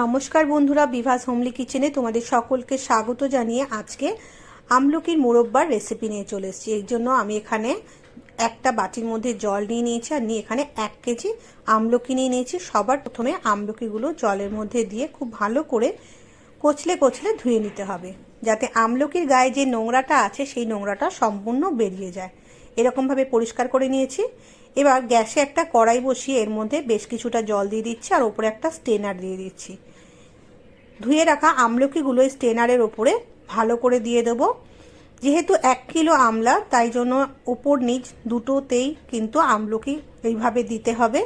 নমস্কার বন্ধুরা, বিভাস হোমলি কিচেনে তোমাদের সকলকে স্বাগত জানিয়ে আজকে আমলকির মোরব্বার রেসিপি নিয়ে চলে এসেছি। এই জন্য আমি এখানে একটা বাটির মধ্যে জল নিয়ে নিয়েছি আর নিয়ে এখানে এক কেজি আমলকি নিয়ে নিয়েছি। সবার প্রথমে আমলকিগুলো জলের মধ্যে দিয়ে খুব ভালো করে কচলে কচলে ধুয়ে নিতে হবে, যাতে আমলকির গায়ে যে নোংরাটা আছে, সেই নোংরাটা সম্পূর্ণ বেরিয়ে যায়। এরকমভাবে পরিষ্কার করে নিয়েছি। এবার গ্যাসে একটা কড়াই বসিয়ে এর মধ্যে বেশ কিছুটা জল দিয়ে দিচ্ছি আর ওপরে একটা স্টেনার দিয়ে দিচ্ছি। ধুয়ে রাখা আমলকিগুলো স্টেনারের ওপরে ভালো করে দিয়ে দেবো। যেহেতু এক কিলো আমলা, তাই জন্য ওপর নিচ দুটোতেই কিন্তু আমলকি এইভাবে দিতে হবে।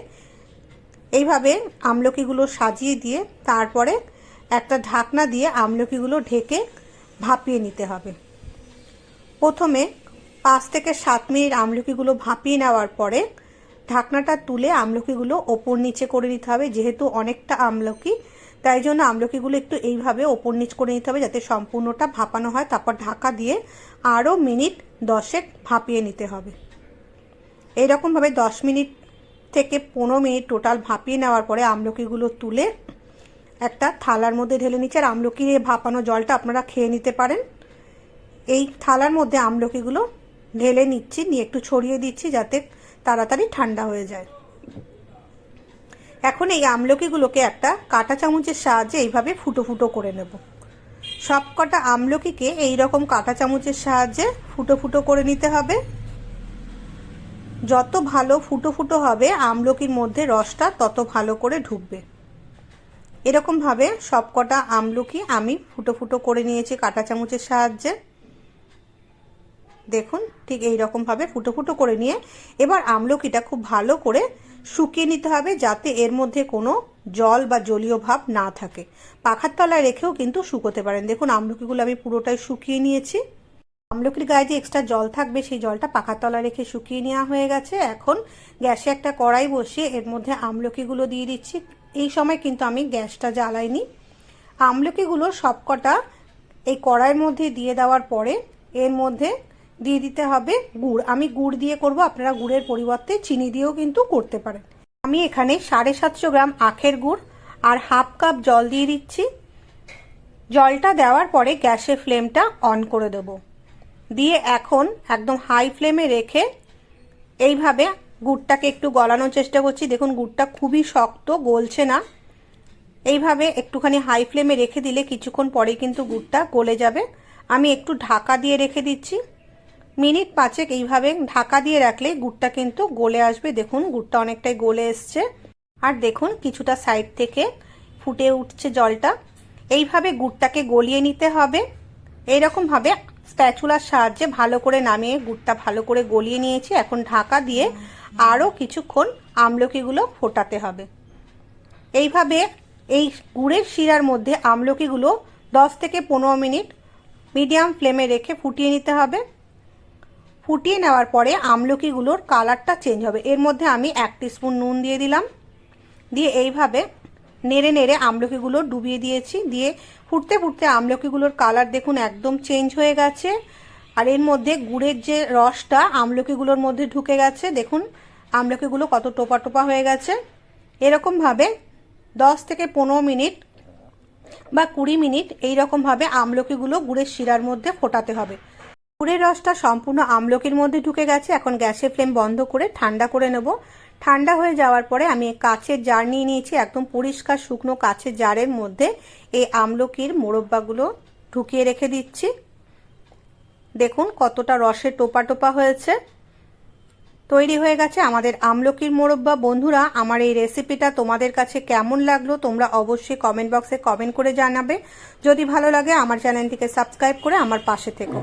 এইভাবে আমলকিগুলো সাজিয়ে দিয়ে তারপরে একটা ঢাকনা দিয়ে আমলকিগুলো ঢেকে ভাপিয়ে নিতে হবে। প্রথমে পাঁচ থেকে সাত মিনিট আমলকিগুলো ভাপিয়ে নেওয়ার পরে ঢাকনাটা তুলে আমলকিগুলো ওপর নিচে করে নিতে হবে, যেহেতু অনেকটা আমলকি। তাই জন্য আমলকিগুলো একটু এইভাবে ওপর নিচ করে নিতে হবে যাতে সম্পূর্ণটা ভাপানো হয়। তারপর ঢাকা দিয়ে আরও মিনিট দশেক ভাপিয়ে নিতে হবে। এইরকমভাবে দশ মিনিট থেকে পনেরো মিনিট টোটাল ভাপিয়ে নেওয়ার পরে আমলকিগুলো তুলে একটা থালার মধ্যে ঢেলে নিচ্ছে। আর আমলকির ভাপানো জলটা আপনারা খেয়ে নিতে পারেন। এই থালার মধ্যে আমলকিগুলো ঢেলে নিচ্ছি, নিয়ে একটু ছড়িয়ে দিচ্ছি যাতে তাড়াতাড়ি ঠান্ডা হয়ে যায়। এখন এই আমলকিগুলোকে একটা কাঁটা চামচের সাহায্যে এইভাবে ফুটো ফুটো করে নেব। সব কটা আমলকিকে এইরকম কাঁটা চামচের সাহায্যে ফুটো ফুটো করে নিতে হবে। যত ভালো ফুটো ফুটো হবে, আমলকির মধ্যে রসটা তত ভালো করে ঢুকবে। এরকমভাবে সব কটা আমলকি আমি ফুটো ফুটো করে নিয়েছি কাঁটা চামচের সাহায্যে। দেখুন, ঠিক এই রকমভাবে ফুটো ফুটো করে নিয়ে এবার আমলকিটা খুব ভালো করে শুকিয়ে নিতে হবে যাতে এর মধ্যে কোনো জল বা জলীয় ভাব না থাকে। পাখার তলায় রেখেও কিন্তু শুকোতে পারেন। দেখুন, আমলকিগুলো আমি পুরোটাই শুকিয়ে নিয়েছি। আমলকির গায়ে যে এক্সট্রা জল থাকবে, সেই জলটা পাখার তলায় রেখে শুকিয়ে নেওয়া হয়ে গেছে। এখন গ্যাসে একটা কড়াই বসিয়ে এর মধ্যে আমলকিগুলো দিয়ে দিচ্ছি। এই সময় কিন্তু আমি গ্যাসটা জ্বালাইনি। আমলকিগুলো সবকটা এই কড়াইয়ের মধ্যে দিয়ে দেওয়ার পরে এর মধ্যে দিয়ে দিতে হবে গুড়। আমি গুড় দিয়ে করব, আপনারা গুড়ের পরিবর্তে চিনি দিয়েও কিন্তু করতে পারেন। আমি এখানে সাড়ে সাতশো গ্রাম আখের গুড় আর হাফ কাপ জল দিয়ে দিচ্ছি। জলটা দেওয়ার পরে গ্যাসের ফ্লেমটা অন করে দেব। দিয়ে এখন একদম হাই ফ্লেমে রেখে এইভাবে গুড়টাকে একটু গলানোর চেষ্টা করছি। দেখুন, গুড়টা খুবই শক্ত, গলছে না। এইভাবে একটুখানি হাই ফ্লেমে রেখে দিলে কিছুক্ষণ পরে কিন্তু গুড়টা গলে যাবে। আমি একটু ঢাকা দিয়ে রেখে দিচ্ছি। মিনিট পাঁচেক এইভাবে ঢাকা দিয়ে রাখলে গুড়টা কিন্তু গলে আসবে। দেখুন, গুড়টা অনেকটাই গলে এসছে। আর দেখুন, কিছুটা সাইড থেকে ফুটে উঠছে জলটা। এইভাবে গুড়টাকে গলিয়ে নিতে হবে। এইরকমভাবে স্প্যাচুলার সাহায্যে ভালো করে নামিয়ে গুড়টা ভালো করে গলিয়ে নিয়েছি। এখন ঢাকা দিয়ে আরও কিছুক্ষণ আমলকিগুলো ফোটাতে হবে। এইভাবে এই গুড়ের শিরার মধ্যে আমলকিগুলো দশ থেকে পনেরো মিনিট মিডিয়াম ফ্লেমে রেখে ফুটিয়ে নিতে হবে। ফুটিয়ে নেওয়ার পরে আমলকিগুলোর কালারটা চেঞ্জ হবে। এর মধ্যে আমি এক স্পুন নুন দিয়ে দিলাম। দিয়ে এইভাবে নেড়ে নেড়ে আমলকিগুলো ডুবিয়ে দিয়েছি। দিয়ে ফুটতে ফুটতে আমলকিগুলোর কালার দেখুন একদম চেঞ্জ হয়ে গেছে। আর এর মধ্যে গুড়ের যে রসটা, আমলকিগুলোর মধ্যে ঢুকে গেছে। দেখুন আমলকিগুলো কত টোপা টোপা হয়ে গেছে। এরকমভাবে দশ থেকে পনেরো মিনিট বা কুড়ি মিনিট এইরকমভাবে আমলকিগুলো গুড়ের শিরার মধ্যে ফোটাতে হবে। গুড়ের রসটা সম্পূর্ণ আমলকির মধ্যে ঢুকে গেছে। এখন গ্যাসের ফ্লেম বন্ধ করে ঠান্ডা করে নেব। ঠান্ডা হয়ে যাওয়ার পরে আমি কাচের জার নিয়ে নিয়েছি, একদম পরিষ্কার শুকনো কাচের জারের মধ্যে। এই আমলকির মোরব্বাগুলো ঢুকিয়ে রেখে দিচ্ছি। দেখুন কতটা রসে টোপা টোপা হয়েছে। তৈরি হয়ে গেছে আমাদের আমলকির মোরব্বা। বন্ধুরা, আমার এই রেসিপিটা তোমাদের কাছে কেমন লাগল তোমরা অবশ্যই কমেন্ট বক্সে কমেন্ট করে জানাবে। যদি ভালো লাগে আমার চ্যানেলটিকে সাবস্ক্রাইব করে আমার পাশে থেকো।